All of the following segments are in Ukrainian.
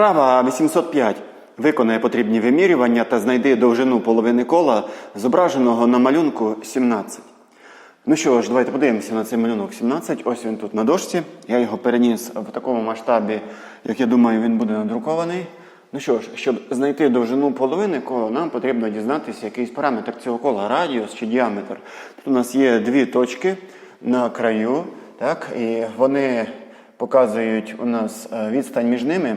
Вправа 805. Виконає потрібні вимірювання та знайди довжину половини кола, зображеного на малюнку 17. Ну що ж, давайте подивимося на цей малюнок 17. Ось він тут на дошці. Я його переніс в такому масштабі, як я думаю, він буде надрукований. Ну що ж, щоб знайти довжину половини кола, нам потрібно дізнатися якийсь параметр цього кола, радіус чи діаметр. Тут у нас є дві точки на краю, так, і вони показують у нас е, відстань між ними.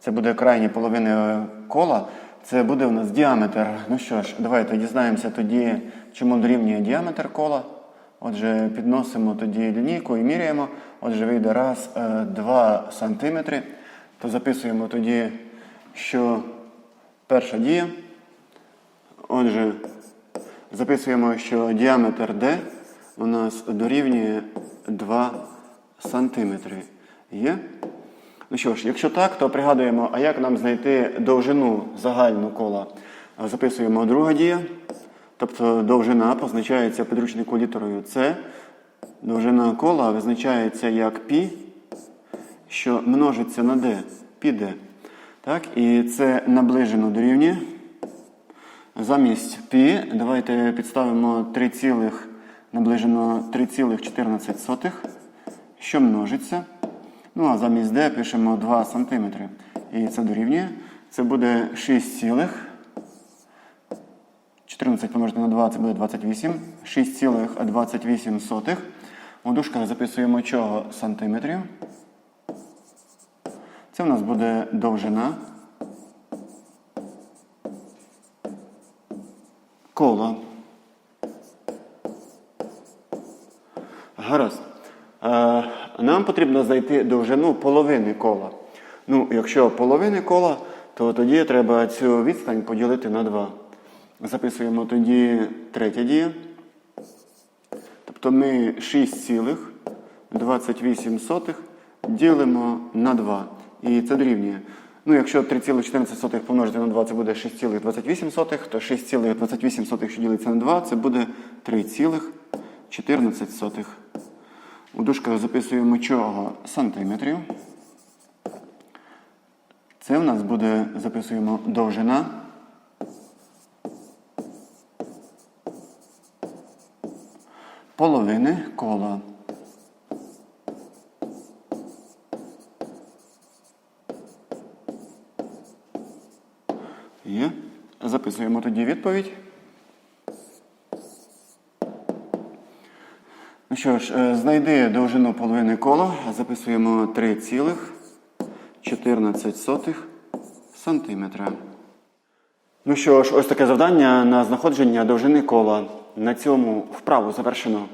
Це буде крайні половини е, кола. Це буде у нас діаметр. Ну що ж, давайте дізнаємося тоді, чому дорівнює діаметр кола. Отже, підносимо тоді лінійку і міряємо. Отже, вийде раз, е, два сантиметри. То записуємо тоді, що перша дія. Отже, записуємо, що діаметр D у нас дорівнює 2 сантиметри. Є? Ну що ж, якщо так, то пригадуємо, а як нам знайти довжину загальну кола? А Записуємо друга дія. Тобто довжина позначається в підручнику літерою С. Довжина кола визначається як π, що множиться на d, πd. Так, і це наближено дорівнює. Замість π давайте підставимо 3, цілих, наближено 3,14, що множиться. Ну, а замість d пишемо 2 см. І це дорівнює. Це буде 6 цілих. 14 помножити на 2 це буде 28. 6,28. У дужках записуємо чого сантиметрів. Це в нас буде довжина кола. Гаразд. Нам потрібно знайти довжину половини кола. Ну, якщо половини кола, то тоді треба цю відстань поділити на 2. Записуємо тоді третя дія. Тобто ми 6,28 ділимо на 2. І це дорівнює. Ну, якщо 3,14 помножити на 2, це буде 6,28, то 6,28, що ділиться на 2, це буде 3,14. У дужках записуємо чого сантиметрів. Це в нас буде, записуємо довжина. Половини кола. Є. Записуємо тоді відповідь. Ну що ж, е, знайди довжину половини кола. Записуємо 3,14 сантиметра. Ну що ж, ось таке завдання на знаходження довжини кола. На цьому вправу завершено.